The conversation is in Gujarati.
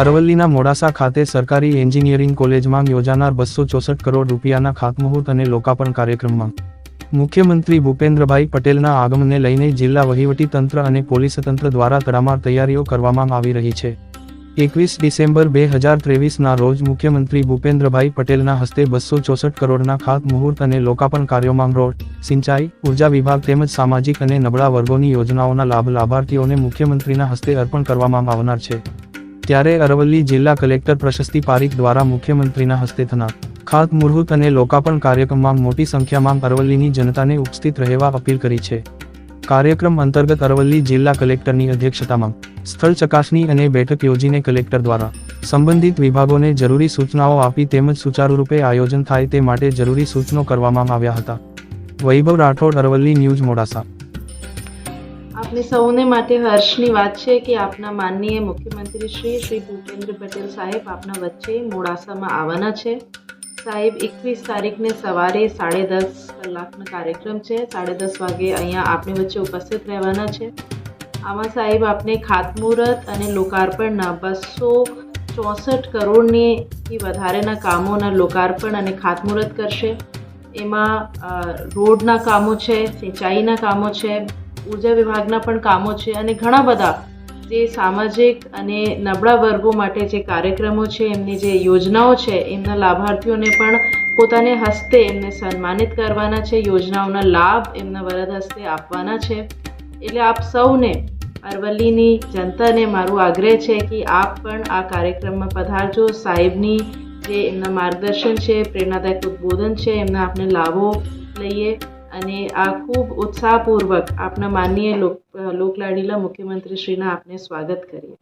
અરવલ્લીના મોડાસા ખાતે સરકારી એન્જિનિયરિંગ કોલેજમાં યોજાનાર બસો ચોસઠ કરોડ રૂપિયાના ખાતમુહૂર્ત અને લોકાર્પણ કાર્યક્રમમાં મુખ્યમંત્રી ભૂપેન્દ્રભાઈ પટેલના આગમનને લઈને જિલ્લા વહીવટી તંત્ર અને પોલીસ તંત્ર દ્વારા તડામાર તૈયારીઓ કરવામાં આવી રહી છે. એકવીસ ડિસેમ્બર બે હજાર ત્રેવીસના રોજ મુખ્યમંત્રી ભૂપેન્દ્રભાઈ પટેલના હસ્તે બસો ચોસઠ કરોડના ખાતમુહૂર્ત અને લોકાર્પણ કાર્યોમાં રોડ, સિંચાઈ, ઊર્જા વિભાગ તેમજ સામાજિક અને નબળા વર્ગોની યોજનાઓના લાભ લાભાર્થીઓને મુખ્યમંત્રીના હસ્તે અર્પણ કરવામાં આવનાર છે. ત્યારે અરવલ્લી જિલ્લા કલેક્ટર પ્રશસ્તિ પારીખ દ્વારા મુખ્યમંત્રીના હસ્તે થનાર ખાતમુહૂર્ત અને લોકાર્પણ કાર્યક્રમમાં મોટી સંખ્યામાં અરવલ્લીની જનતાને ઉપસ્થિત રહેવા અપીલ કરી છે. કાર્યક્રમ અંતર્ગત અરવલ્લી જિલ્લા કલેક્ટરની અધ્યક્ષતામાં સ્થળ ચકાસણી અને બેઠક યોજીને કલેક્ટર દ્વારા સંબંધિત વિભાગોને જરૂરી સૂચનાઓ આપી તેમજ સુચારુરૂપે આયોજન થાય તે માટે જરૂરી સૂચનો કરવામાં આવ્યા હતા. વૈભવ રાઠોડ, અરવલ્લી ન્યૂઝ મોડાસા. આપને સૌને માટે હર્ષની વાત છે કે આપના માનનીય મુખ્યમંત્રી શ્રી શ્રી ભૂપેન્દ્ર પટેલ સાહેબ આપના વચ્ચે મોડાસામાં આવવાના છે. સાહેબ, એકવીસ તારીખને સવારે સાડે દસ કલાકનો કાર્યક્રમ છે. સાડે દસ વાગે અહીંયા આપની વચ્ચે ઉપસ્થિત રહેવાના છે. આમાં સાહેબ, આપને ખાતમુહૂર્ત અને લોકાર્પણના બસો ચોસઠ કરોડની વધારેના કામોના લોકાર્પણ અને ખાતમુહૂર્ત કરશે. એમાં રોડના કામો છે, સિંચાઈના કામો છે ઊર્જા વિભાગના પણ કામો છે અને ઘણા બધા જે સામાજિક અને નબળા વર્ગો માટે જે કાર્યક્રમો છે, એમની જે યોજનાઓ છે, એમના લાભાર્થીઓને પણ પોતાને હસ્તે એમને સન્માનિત કરવાના છે, યોજનાઓના લાભ એમના વરદ હસ્તે આપવાના છે. એટલે આપ સૌને અરવલ્લીની જનતાને મારું આગ્રહ છે કે આપ પણ આ કાર્યક્રમમાં પધારજો. સાહેબની જે એમના માર્ગદર્શન છે, પ્રેરણાદાયક ઉદ્બોધન છે, એમના આપણે લાભો લઈએ. અને આ ખૂબ ઉત્સાહપૂર્વક આપના માનનીય લોક લોકલાડીલા મુખ્યમંત્રીશ્રીના આપને સ્વાગત કરીએ.